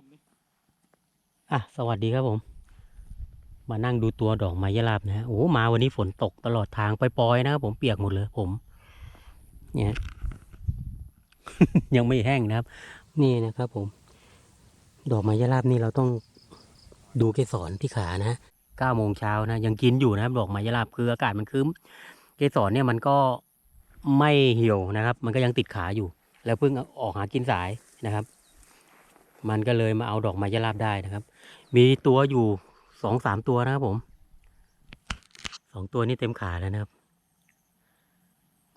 ผมดิอะสวัสดีครับผม มานั่งดูตัวดอกไม้ยะลาบนะฮะโอ้มาวันนี้ฝนตกตลอดทางไปปอยๆนะครับผมเปียกหมดเลยผม เนี่ย ยังไม่แห้งนะครับ นี่นะครับผม ดอกไม้ยะลาบนี่เราต้องดูเกสรที่ขานะเก้าโมงเช้านะยังกินอยู่นะครับดอกไม้ยะลาบคืออากาศมันคืมเกสรเนี่ยมันก็ไม่เหี่ยวนะครับ มันก็ยังติดขาอยู่ แล้วเพิ่งออกหากินสายนะครับ มันก็เลยมาเอาดอกไม้ยะลาบได้นะครับ มีตัวอยู่สองสามตัวนะครับผมสองตัวนี้เต็มขาแล้วนะครับ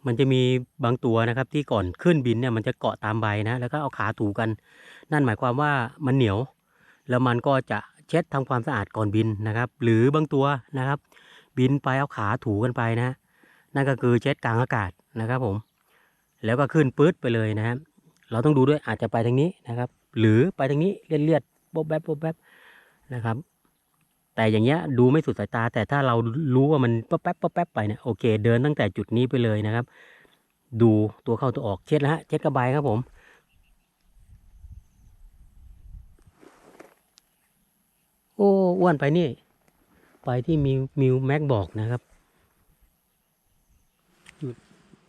มันจะมีบางตัวนะครับ ที่ก่อนขึ้นบินเนี่ยมันจะเกาะตามใบนะ แล้วก็เอาขาถูกัน นั่นหมายความว่ามันเหนียว แล้วมันก็จะเช็ดทำความสะอาดก่อนบินนะครับ หรือบางตัวนะครับ บินไปเอาขาถูกันไปนะ นั่นก็คือเช็ดกลางอากาศนะครับผม แล้วก็ขึ้นปื๊ดไปเลยนะครับ เราต้องดูด้วยอาจจะไปทางนี้นะครับ หรือไปทางนี้เลียดเลียดๆบ๊บแบ๊บบ๊บแบ๊บนะครับ แต่อย่างเงี้ยดูไม่สุดสายตา แต่ถ้าเรารู้ว่ามันป๊บแป๊บป๊บแป๊บไปเนี่ยโอเค เดินตั้งแต่จุดนี้ไปเลยนะครับ ดูตัวเข้าตัวออกเช็ดแล้วฮะเช็ดกระบายครับผมโอ้อ้วนไปนี่ ไปที่มิวมิวแม็กบอกนะครับหยุด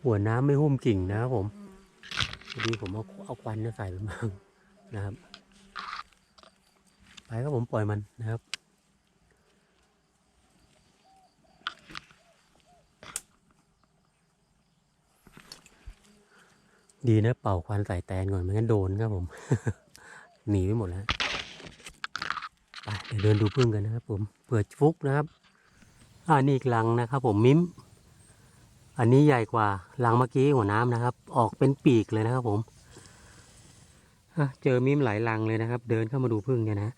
หัวน้ำไม่หุ้มกิ่งนะครับผมพอดีผมเอาเอาควันใส่ไปบ้าง นะครับ ไปครับผมปล่อยมันนะครับดีนะเป่าควันใส่แตนก่อนไม่งั้นโดนครับผม หนีไปหมดแล้วไปเดี๋ยวเดินดูพึ่งกันนะครับ ผมเผื่อฟุกนะครับอ่านี่อีกลังนะครับ ผมมิ้ม อันนี้ใหญ่กว่าลังเมื่อกี้หัวน้ำนะครับ ออกเป็นปีกเลยนะครับ ผม เจอมิ้มหลายลังเลยนะครับ เดินเข้ามาดูพึ่งเนี่ยนะ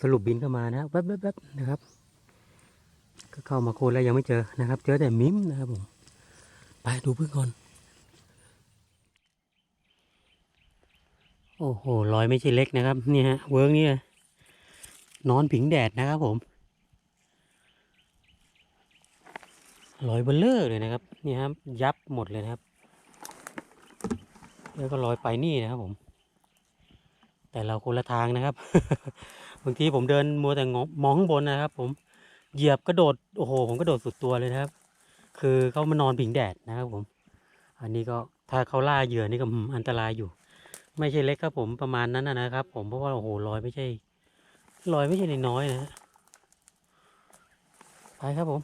สรุปบินเข้ามานะแวบๆๆนะครับ ก็เข้ามาโคนแล้วยังไม่เจอนะครับ เจอแต่มิ้มนะครับผมไปดูพึ่งก่อนโอ้โหรอยไม่ใช่เล็กนะครับนี่ฮะเวิร์กนี่นอนผิงแดดนะครับผมรอยเบลเลอร์เลยนะครับนี่ครับยับหมดเลยนะครับ แล้วก็รอยไปนี่นะครับผม แต่เราคนละทางนะครับ บางทีผมเดินมัวแต่งมองข้างบนนะครับ ผมเหยียบกระโดดโอ้โห ผมกระโดดสุดตัวเลยนะครับ คือเขามานอนผิงแดดนะครับผม อันนี้ก็ถ้าเขาล่าเหยื่อนี่ก็อันตรายอยู่ ไม่ใช่เล็กครับผมประมาณนั้นนะครับ ผมเพราะว่าโอ้โหรอยไม่ใช่รอยไม่ใช่น้อยนะฮะไปครับผม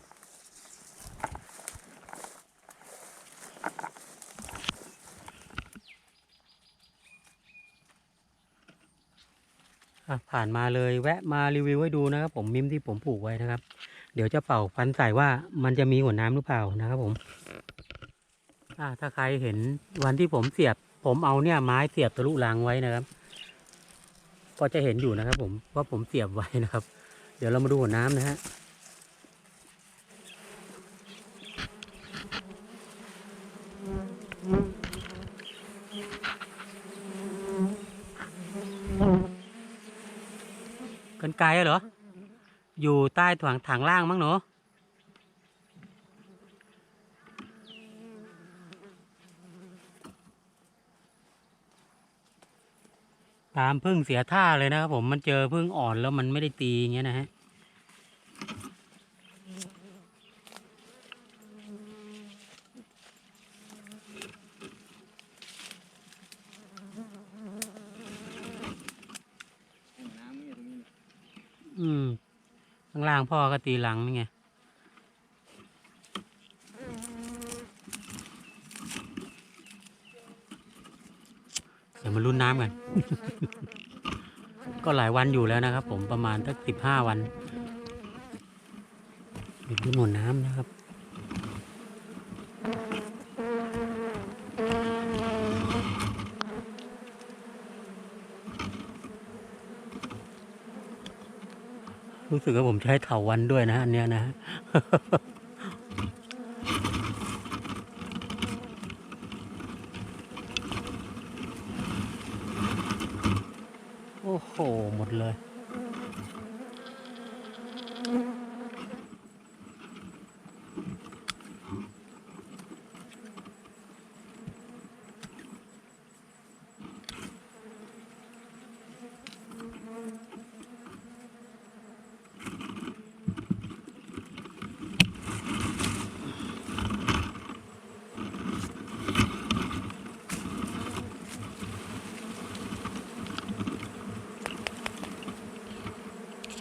ผ่านมาเลยแวะมารีวิวให้ดูนะครับ ผมมิมที่ผมปลูกไว้นะครับ เดี๋ยวจะเป่าฟันใส่ว่ามันจะมีหัวน้ำหรือเปล่านะครับผมถ้าใครเห็นวันที่ผมเสียบ ผมเอาเนี่ยไม้เสียบทะลุรางไว้นะครับ ก็จะเห็นอยู่นะครับ ผมว่าผมเสียบไว้นะครับ เดี๋ยวเรามาดูหัวน้ำนะฮะ กันไกลเหรอ อยู่ใต้ถังถังล่างมั้งหนูตามพึ่งเสียท่าเลยนะครับผมมันเจอพึ่งอ่อนแล้วมันไม่ได้ตีอย่างเงี้ยนะฮะ อืม ข้างล่างพ่อก็ตีหลังนี่ไง เดี๋ยวมาลุ้นน้ำกัน ก็หลายวันอยู่แล้วนะครับผมประมาณสักสิบห้าวันดูดูหนวนน้ำนะครับ รู้สึกว่าผมใช้เถาวันด้วยนะอันเนี้ยนะฮะโอ้โห หมดเลย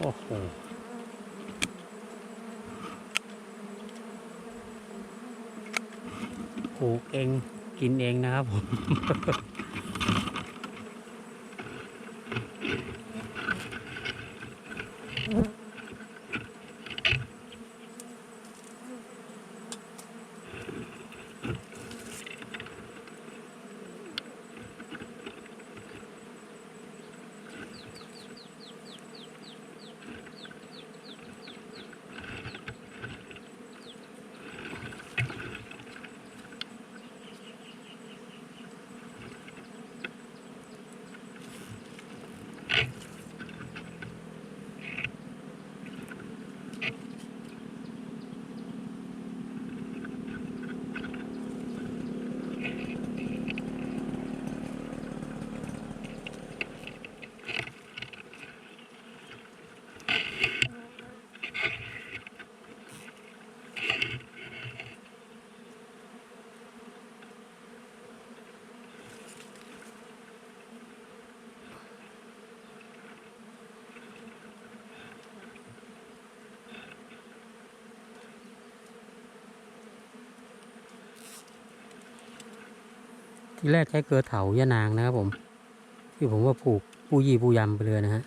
อ้โหปลูกเองกินเองนะครับผม ที่แรกใช้เกลือเถายะนางนะครับผม ที่ผมว่าผูกปูยี่ปูยำไปเลยนะฮะ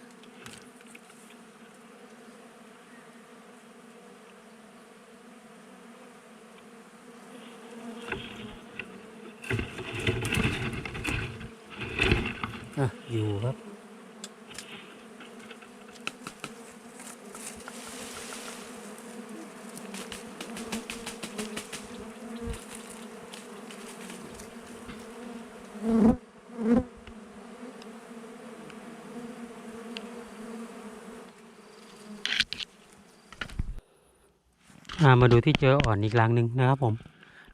อะอยู่ครับ มาดูที่เจออ่อนอีกรังหนึ่งนะครับ ผม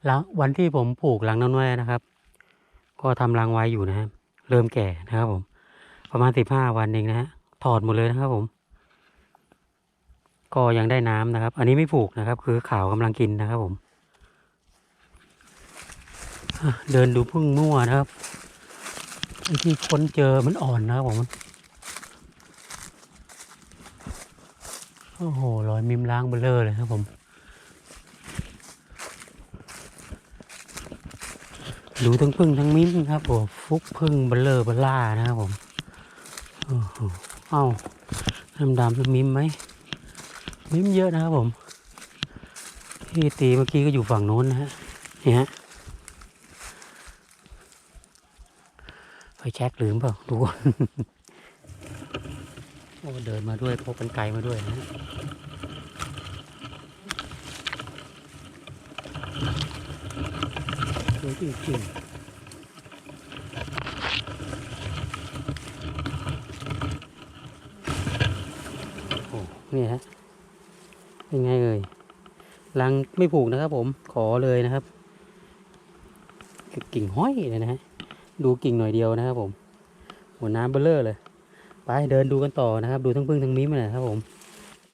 แล้ววันที่ผมปลูกรังนั้นไว้นะครับ ก็ทำรังไว้อยู่นะฮะเริ่มแก่นะครับ ผม ประมาณสิบห้าวันเองนะฮะถอดหมดเลยนะครับ ผม ก็ยังได้น้ำนะครับ อันนี้ไม่ปลูกนะครับ คือขาวกำลังกินนะครับ ผม เดินดูพึ่งมั่วนะครับไอ้ที่ค้นเจอมันอ่อนนะครับผมโอ้โหรอยมิมล้างเบลเลอร์เลยครับผมดูทั้งพึ่งทั้งมิ้มครับผมฟุกพึ่งเบลเลอร์เบลล่านะครับผมโอ้โหเอ้าดำดำเป็นมิ้มไหมมิ้มเยอะนะครับผมที่ตีเมื่อกี้ก็อยู่ฝั่งโน้นนะฮะนี่ฮะ ไฟแช็กลืมเปล่าดูก่อนโอ้เดินมาด้วยพกกันไกลมาด้วยนะสวยจริงๆโอ้นี่ฮะเป็นไงเอ่ยรังไม่ผูกนะครับผมขอเลยนะครับ กิ่งห้อยเลยนะฮะ ดูกิ่งหน่อยเดียวนะครับผมหัวน้ำเบลเลอร์เลย ไปเดินดูกันต่อนะครับ ดูทั้งพึ่งทั้งมิ้มเลยครับผม